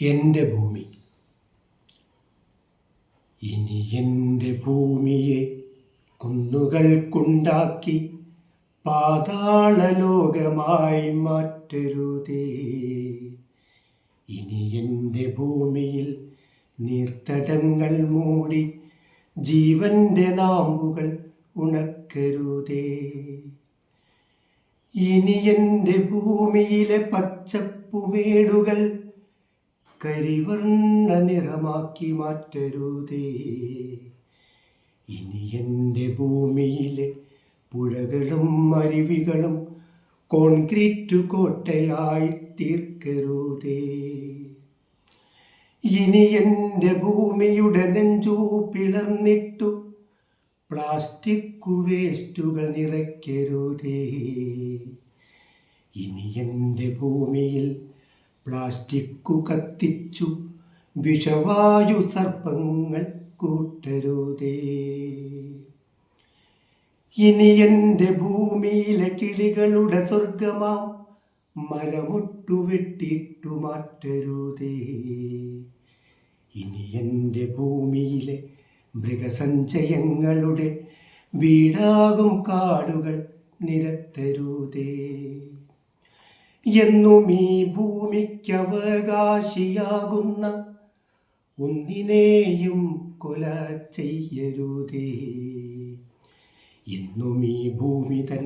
എന്റെ ഭൂമി. ഇനി എന്റെ ഭൂമിയെ കുന്നുകൾക്കുണ്ടാക്കി പാതാളലോകമായി മാറ്റരുതേ. ഇനി എന്റെ ഭൂമിയിൽ നീർത്തടങ്ങൾ മൂടി ജീവന്റെ നാമ്പുകൾ ഉണക്കരുതേ. ഇനി എന്റെ ഭൂമിയിലെ പച്ചപ്പുമേടുകൾ കരിവർണ നിറമാക്കി മാറ്റരുതേ. ഇനി എന്റെ ഭൂമിയിലെ പുഴകളും അരുവികളും കോൺക്രീറ്റ് കോട്ടയായി തീർക്കരുതേ. ഇനി എന്റെ ഭൂമിയുടെ നെഞ്ചു പിളർന്നിട്ടു പ്ലാസ്റ്റിക് വേസ്റ്റുകൾ നിറയ്ക്കരുതേ. ഇനി എന്റെ ഭൂമിയിൽ പ്ലാസ്റ്റിക്കു കത്തിച്ചു. വിഷവായു സർപ്പങ്ങൾ കൂട്ടരുതേ. ഇനി എന്റെ ഭൂമിയിലെ കിളികളുടെ സ്വർഗമാം മരമൊട്ടു വെട്ടിട്ടു മാറ്റരുതേ. ഇനി എന്റെ ഭൂമിയിലെ മൃഗസഞ്ചയങ്ങളുടെ വീടാകും കാടുകൾ നിരത്തരുതേ. എന്നും ഈ ഭൂമിക്കവകാശിയാകുന്ന ഒന്നിനെയും കൊല ചെയ്യരുതേ. എന്നും ഈ ഭൂമി തൻ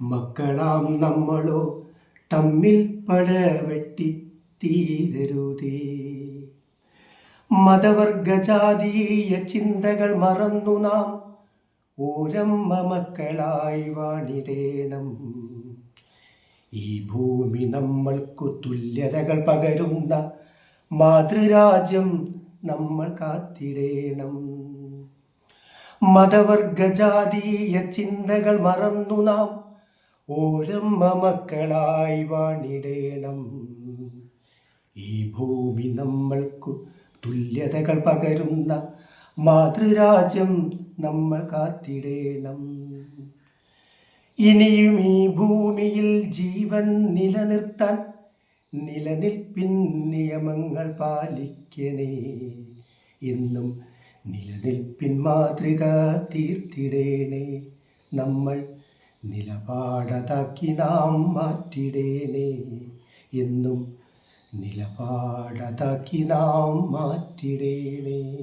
മക്കളാം നമ്മളോ തമ്മിൽ പടവെട്ടി തീരരുതേ മതവർഗജാതീയ ചിന്തകൾ മറന്നു നാം ഓരമ്മ മക്കളായി വാണിടേണം. ഈ ഭൂമി നമ്മൾക്കു തുല്യതകൾ പകരുന്ന മാതൃരാജ്യം നമ്മൾ കാത്തിടേണം. മതവർഗജാതീയ ചിന്തകൾ മറന്നു നാം ഓരമ്മ മക്കളായി വാണിടേണം. ഈ ഭൂമി നമ്മൾക്കു തുല്യതകൾ പകരുന്ന മാതൃരാജ്യം നമ്മൾ കാത്തിടേണം. ഇനിയും ഈ ഭൂമിയിൽ ജീവൻ നിലനിർത്താൻ നിലനിൽപ്പിൻ നിയമങ്ങൾ പാലിക്കണേ. എന്നും നിലനിൽപ്പിൻ മാതൃക തീർത്തിടേണേ. നമ്മൾ നിലപാടതാക്കി നാം മാറ്റിടേണേ. എന്നും നിലപാടതാക്കി നാം മാറ്റിടേണേ.